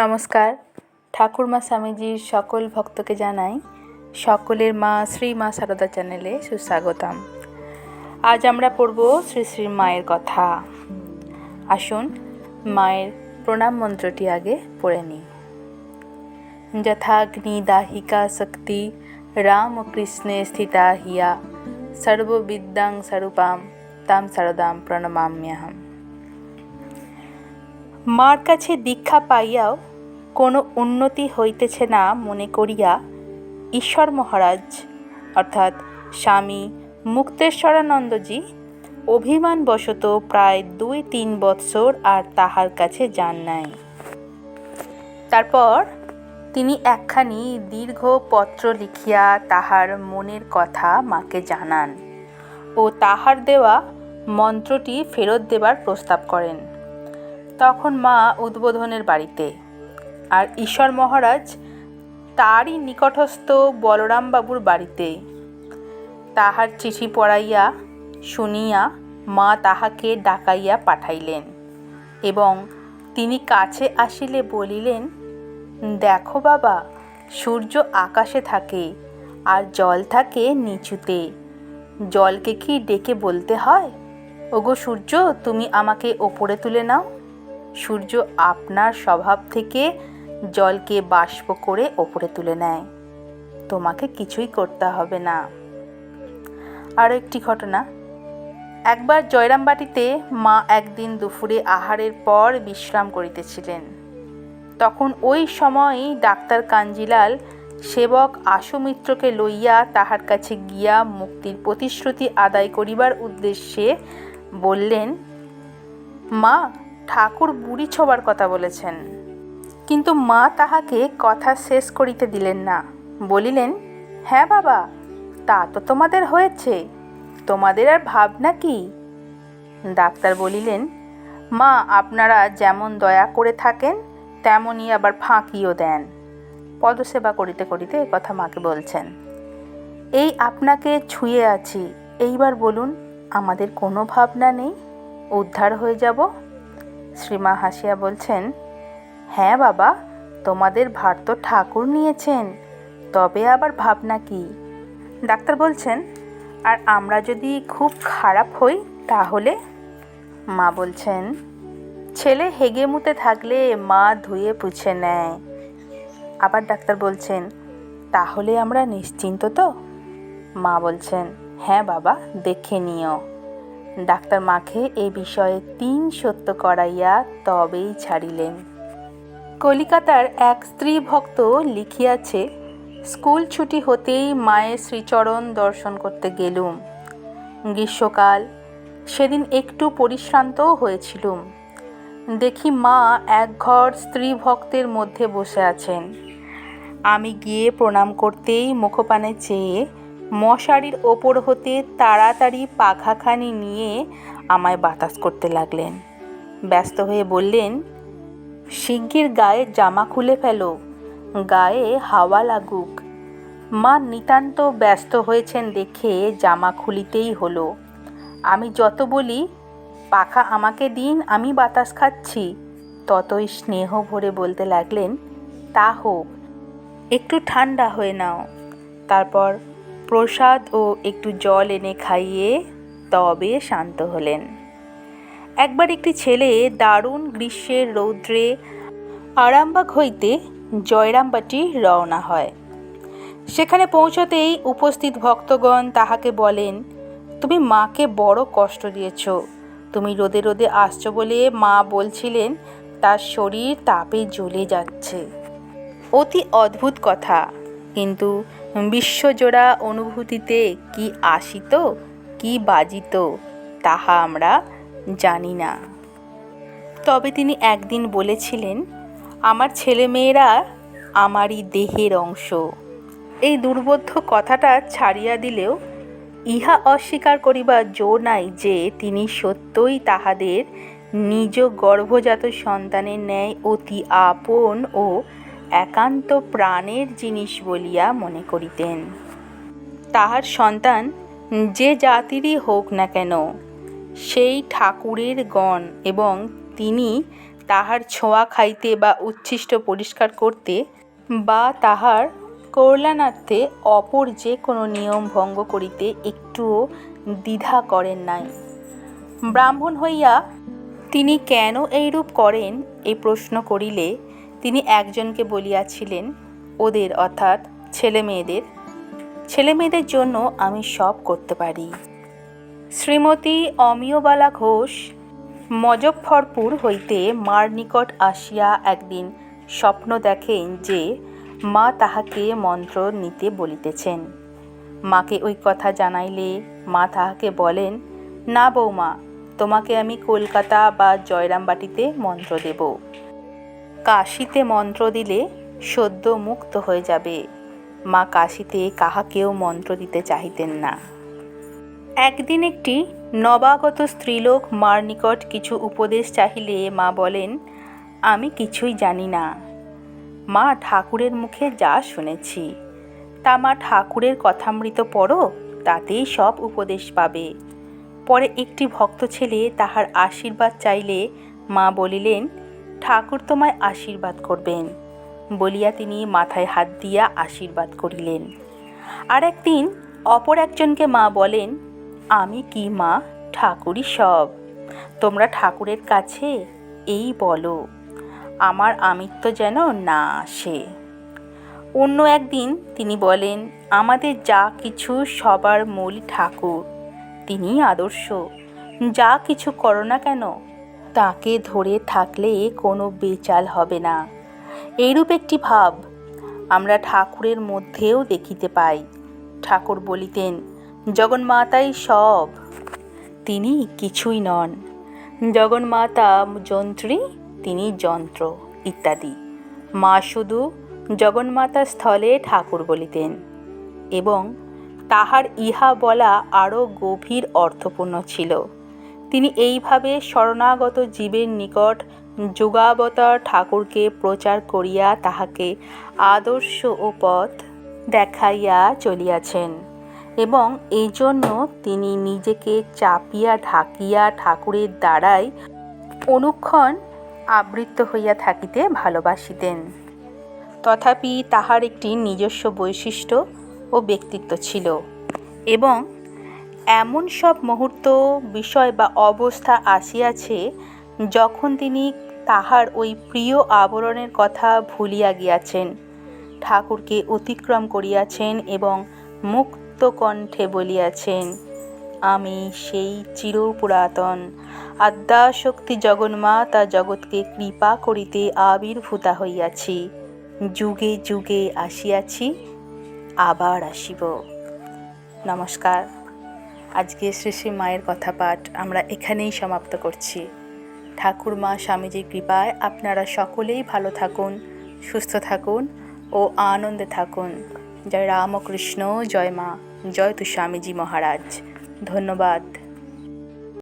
নমস্কার। ঠাকুরমা স্বামীজির সকল ভক্তকে জানাই সকলের মা শ্রী মা সারদা চ্যানেলে সুস্বাগতম। আজ আমরা পড়ব শ্রী শ্রী মায়ের কথা। আসুন মায়ের প্রণাম মন্ত্রটি আগে পড়ে নিই। যথাগ্নি দাহিকা শক্তি রাম কৃষ্ণে স্থিতা হিয়া, সর্ববিদ্যাং স্বরূপাম তাম সারদাম প্রণমাম্যহম। মার কাছে দীক্ষা পাইয়াও কোনো উন্নতি হইতেছে না মনে করিয়া ঈশ্বর মহারাজ, অর্থাৎ স্বামী মুক্তেশ্বরানন্দজি অভিমানবশত প্রায় দুই তিন বৎসর আর তাহার কাছে যান নাই। তারপর তিনি একখানি দীর্ঘ পত্র লিখিয়া তাহার মনের কথা মাকে জানান ও তাহার দেওয়া মন্ত্রটি ফেরত দেবার প্রস্তাব করেন। তখন মা উদ্বোধনের বাড়িতে। আর ঈশ্বর মহারাজ তারই নিকটস্থ বলরামবাবুর বাড়িতে। তাহার চিঠি পড়াইয়া, শুনিয়া মা তাহাকে ডাকাইয়া পাঠাইলেন এবং তিনি কাছে আসিলে বলিলেন, দেখো বাবা, সূর্য আকাশে থাকে আর জল থাকে নিচুতে। জলকে কি ডেকে বলতে হয়? ওগো সূর্য, তুমি আমাকে ওপরে তুলে নাও। সূর্য আপনার স্বভাব থেকে জলকে বাষ্প করে ওপরে তুলে নেয়। তোমাকে কিছুই করতে হবে না। আরও একটি ঘটনা। একবার জয়রামবাটিতে মা একদিন দুপুরে আহারের পর বিশ্রাম করিতেছিলেন। তখন ওই সময়ই ডাক্তার কাঞ্জিলাল সেবক আশুমিত্রকে লইয়া তাহার কাছে গিয়া মুক্তির প্রতিশ্রুতি আদায় করিবার উদ্দেশ্যে বললেন, মা ঠাকুর বুড়ি ছোবার কথা বলেছেন। কিন্তু মা তাহাকে কথা শেষ করিতে দিলেন না। বলিলেন হ্যাঁ বাবা, তা তো তোমাদের হয়েছে। তোমাদের আর ভাবনা কি? ডাক্তার বলিলেন, মা, আপনারা যেমন দয়া করে থাকেন, তেমনই আবার ফাঁকিও দেন। পদসেবা করিতে করিতে কথা মাকে বলছেন। এই আপনাকে ছুঁয়ে আছি। এইবার বলুন, আমাদের কোনো ভাবনা নেই? উদ্ধার হয়ে যাব? শ্রীমা হাসিয়া বলছেন হ্যাঁ বাবা, তোমাদের ভার তো ঠাকুর নিয়েছেন, তবে আবার ভাবনা কি? ডাক্তার বলছেন, আর আমরা যদি খুব খারাপ হই তাহলে? মা বলছেন, ছেলে হেগে মুতে থাকলে মা ধুয়ে পুছে নেয়। আবার ডাক্তার বলছেন, তাহলে আমরা নিশ্চিন্ত তো? মা বলছেন হ্যাঁ বাবা, দেখে নিও। ডাক্তার মাকে এ বিষয়ে তিন সত্য করাইয়া তবেই ছাড়িলেন। কলিকাতার এক স্ত্রী ভক্ত লিখিয়াছে, স্কুল ছুটি হতেই মায়ের শ্রীচরণ দর্শন করতে গেলুম। গ্রীষ্মকাল, সেদিন একটু পরিশ্রান্তও হয়েছিলুম। দেখি মা এক ঘর স্ত্রী ভক্তের মধ্যে বসে আছেন। আমি গিয়ে প্রণাম করতেই মুখপানে চেয়ে মশারির ওপর হতে তাড়াতাড়ি পাখাখানি নিয়ে আমায় বাতাস করতে লাগলেন। ব্যস্ত হয়ে বললেন, শিগগির গায়ে জামা খুলে ফেলো, গায়ে হাওয়া লাগুক। মা নিতান্ত ব্যস্ত হয়েছেন দেখে জামা খুলিতেই হলো। আমি যত বলি, পাখা আমাকে দিন আমি বাতাস খাচ্ছি। ততই স্নেহ ভরে বলতে লাগলেন, তা হোক, একটু ঠান্ডা হয়ে নাও। তারপর প্রসাদ ও একটু জল এনে খাইয়ে তবে শান্ত হলেন। একবার একটি ছেলে দারুণ গ্রীষ্মের রৌদ্রে আরামবাগ হইতে জয়রামবাটি রওনা হয়। সেখানে পৌঁছতেই উপস্থিত ভক্তগণ তাহাকে বলেন, তুমি মাকে বড় কষ্ট দিয়েছ। তুমি রোদে রোদে আসছো বলে মা বলছিলেন, তার শরীর তাপে জ্বলে যাচ্ছে। অতি অদ্ভুত কথা। কিন্তু বিশ্বজোড়া অনুভূতিতে কি আসিত, কি বাজিত, তাহা আমরা জানি না। তবে তিনি একদিন বলেছিলেন, আমার ছেলেমেয়েরা আমারই দেহের অংশ। এই দুর্বোধ্য কথাটা ছাড়িয়া দিলেও ইহা অস্বীকার করিবার জো নাই যে তিনি সত্যই তাহাদের নিজ গর্ভজাত সন্তানের ন্যায় অতি আপন ও একান্ত প্রাণের জিনিস বলিয়া মনে করিতেন। তাহার সন্তান যে জাতিরই হোক না কেন, সেই ঠাকুরের গণ এবং তিনি তাহার ছোঁয়া খাইতে বা উচ্ছিষ্ট পরিষ্কার করতে বা তাহার কল্যাণার্থে অপর যে কোনো নিয়ম ভঙ্গ করিতে একটুও দ্বিধা করেন নাই। ব্রাহ্মণ হইয়া তিনি কেন এইরূপ করেন এই প্রশ্ন করিলে তিনি একজনকে বলিয়াছিলেন, ওদের অর্থাৎ ছেলে মেয়েদের ছেলে মেয়েদের জন্য আমি সব করতে পারি। শ্রীমতী অমিয়বালা ঘোষ, মজফ্ফরপুর হইতে মার নিকট আসিয়া একদিন স্বপ্ন দেখেন যে মা তাহাকে মন্ত্র নিতে বলিতেছেন। মাকে ওই কথা জানাইলে মা তাহাকে বলেন, না বৌমা, তোমাকে আমি কলকাতা বা জয়রামবাটিতে মন্ত্র দেব। কাশিতে মন্ত্র দিলে সদ্য মুক্ত হয়ে যাবে। মা কাশিতে কাহাকেও মন্ত্র দিতে চাহিতেন না। একদিন একটি নবাগত স্ত্রীলোক মার নিকট কিছু উপদেশ চাহিলে মা বলেন, আমি কিছুই জানি না। মা ঠাকুরের মুখে যা শুনেছি। তা মা ঠাকুরের কথামৃত পড়ো, তাতেই সব উপদেশ পাবে। পরে একটি ভক্ত ছেলে তাহার আশীর্বাদ চাইলে মা বলিলেন ঠাকুর তোমায় আশীর্বাদ করবেন। বলিয়া তিনি মাথায় হাত দিয়া আশীর্বাদ করিলেন। আর একদিন অপর একজনকে মা বলেন, আমি কি মা? ঠাকুরই সব। তোমরা ঠাকুরের কাছে এই বলো, আমার আমিত্ব যেন না আসে। অন্য একদিন তিনি বলেন, আমাদের যা কিছু সবার মূল ঠাকুর তিনি আদর্শ। যা কিছু করো না কেন তাকে ধরে থাকলে কোনো বেচাল হবে না। এইরূপ একটি ভাব আমরা ঠাকুরের মধ্যেও দেখিতে পাই। ঠাকুর বলিতেন, জগন্মাতাই সব। তিনি কিছুই নন। জগন্মাতা যন্ত্রী, তিনি যন্ত্র, ইত্যাদি। মা শুধু জগন্মাতা স্থলে ঠাকুর বলিতেন। এবং তাহার ইহা বলা আরও গভীর অর্থপূর্ণ ছিল। তিনি এইভাবে শরণাগত জীবের নিকট যুগাবতার ঠাকুরকে প্রচার করিয়া তাহাকে আদর্শ ও পথ দেখাইয়া চলিয়াছেন এবং এই জন্য তিনি নিজেকে চাপিয়া ঢাকিয়া ঠাকুরের দ্বারাই অনুক্ষণ আবৃত হইয়া থাকিতে ভালোবাসিতেন। তথাপি তাহার একটি নিজস্ব বৈশিষ্ট্য ও ব্যক্তিত্ব ছিল এবং এমন সব মুহূর্ত, বিষয় বা অবস্থা আসিয়াছে যখন তিনি তাহার ওই প্রিয় আবরণের কথা ভুলিয়া গিয়াছেন। ঠাকুরকে অতিক্রম করিয়াছেন এবং মুক্ত কণ্ঠে বলিয়াছেন, আমি সেই চিরপুরাতন, আদ্যাশক্তি জগন্মা জগন্মাতা জগৎকে কৃপা করিতে আবির্ভূতা হইয়াছি। যুগে যুগে আসিয়াছি, আবার আসিব। নমস্কার। আজকে শ্রী শ্রী মায়ের কথা পাঠ আমরা এখানেই সমাপ্ত করছি। ঠাকুর মা স্বামীজির কৃপায় আপনারা সকলেই ভালো থাকুন, সুস্থ থাকুন ও আনন্দে থাকুন। জয় রামকৃষ্ণ, জয় মা, জয় তু স্বামীজি মহারাজ। ধন্যবাদ।